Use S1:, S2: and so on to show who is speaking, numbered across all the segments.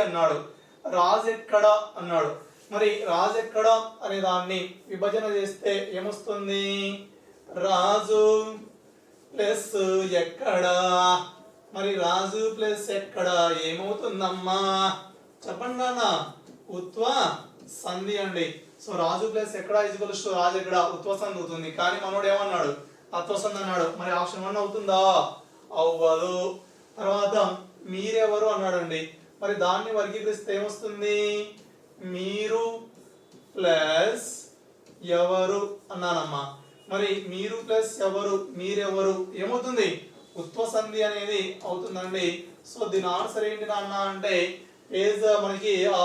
S1: అన్నాడు. రాజు ఎక్కడ అన్నాడు. మరి రాజు ఎక్కడ అనే దాన్ని విభజన చేస్తే ఏమొస్తుంది? రాజు ప్లస్ ఎక్కడ? మరి రాజు ప్లస్ ఎక్కడ ఏమవుతుందమ్మా? చెప్పండి నాన్న. ఉత్వ సంధి అండి. సో రాజు ప్లస్ ఎక్కడ ఇజ్వల్స్ రాజు ఎక్కడ? ఉత్వ సంధి అవుతుంది. కానీ మనోడు ఏమన్నాడు? అత్వసంధి అన్నాడు. మరి ఆప్షన్ వన్ అవుతుందా? అవ్వదు. తర్వాత మీరెవరు అన్నాడండి? మరి దాన్ని వర్గీకరిస్తే ఏమొస్తుంది? మీరు ప్లస్ ఎవరు అన్నానమ్మా. మరి మీరు ప్లస్ ఎవరు మీరెవరు ఏమవుతుంది? ఉత్వసంధి అనేది అవుతుందండి. సో దీని ఆన్సర్ ఏంటి నాన్న అంటే పేజ్ మనకి ఆ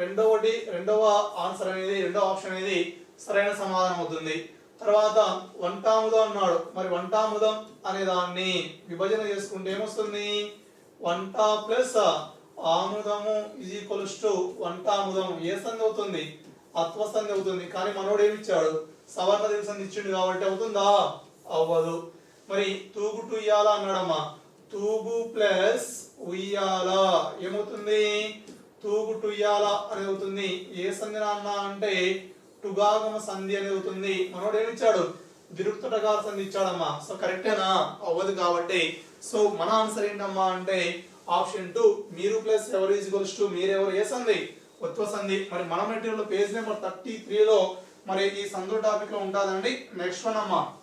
S1: రెండవటి రెండవ ఆన్సర్ అనేది రెండవ ఆప్షన్ అనేది సరైన సమాధానం అవుతుంది. తర్వాత వంటాముదం అన్నాడు. మరి వంటాముదం అనే దాన్ని విభజన చేసుకుంటే ఏమొస్తుంది? వంట ప్లస్ ఆముదము ఇది కొలుస్టు టు వంటాముదము. ఏ సంధి అవుతుంది? అత్వ సంధి అవుతుంది. కానీ మనోడు ఏమి ఇచ్చాడు సవర్ణ దేవి సంధి ఇచ్చిండు కాబట్టి అవుతుందా? అవ్వదు. మరి తూగుటు ఉయ్యాల అన్నాడమ్మా? తూగు ప్లస్ ఉయ్యాల. ఏమవుతుంది? తూగుటు ఉయ్యాల అనేది అవుతుంది. ఏ సంధి నాన్న అంటే టుగాగమ సంధి అనేది అవుతుంది. మనోడు ఏమి ఇచ్చాడు విరుక్త సంధి ఇచ్చాడమ్మా. సో కరెక్టేనా? అవ్వదు కాబట్టి. సో మన ఆన్సర్ ఏంటమ్మా అంటే ఆప్షన్ టూ మీరు ప్లస్ ఎవరు ఈజ్వల్స్ టు మీరెవరు ఏ సంధి ఉత్వ సంధి మరి మన మెటీరియల్ పేజ్ నెంబర్ థర్టీ త్రీలో మరి ఈ సంధు టాపిక్లో ఉంటుందండి నెక్స్ట్ వన్ అమ్మా.